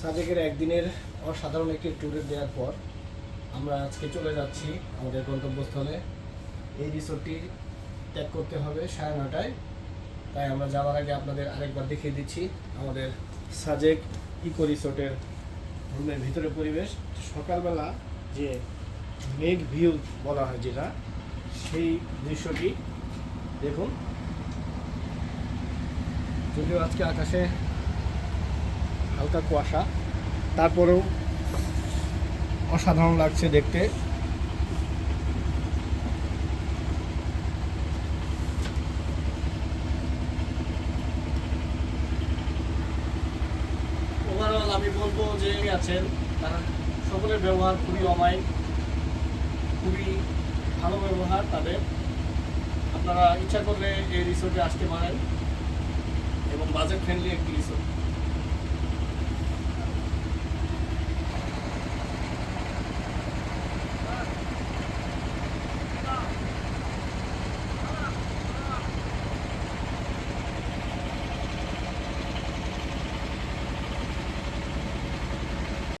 সাজেকের একদিনের অসাধারণ একটি ট্যুরে দেওয়ার পর আমরা আজকে চলে যাচ্ছি আমাদের গন্তব্যস্থলে। এই রিসোর্টটি ত্যাগ করতে হবে সাড়ে নটায়। তাই আমরা যাওয়ার আগে আপনাদের আরেকবার দেখিয়ে দিচ্ছি আমাদের সাজেক ইকো রিসোর্টের রুমের ভিতরে পরিবেশ। সকালবেলা যে মেঘ ভিউ বলা হয় যেটা, সেই দৃশ্যটি দেখুন। যদিও আজকে আকাশে হালকা কুয়াশা। তারপরেও অসাধারণ লাগছে দেখতে। ওভারঅল আমি বলব যে আছেন। তারা সকলের ব্যবহার খুবই অমায়িক খুবই ভালো ব্যবহার তাদের। আপনারা ইচ্ছা করলে এই রিসোর্টে আসতে পারেন এবং বাজেট ফ্রেন্ডলি একটি রিসোর্ট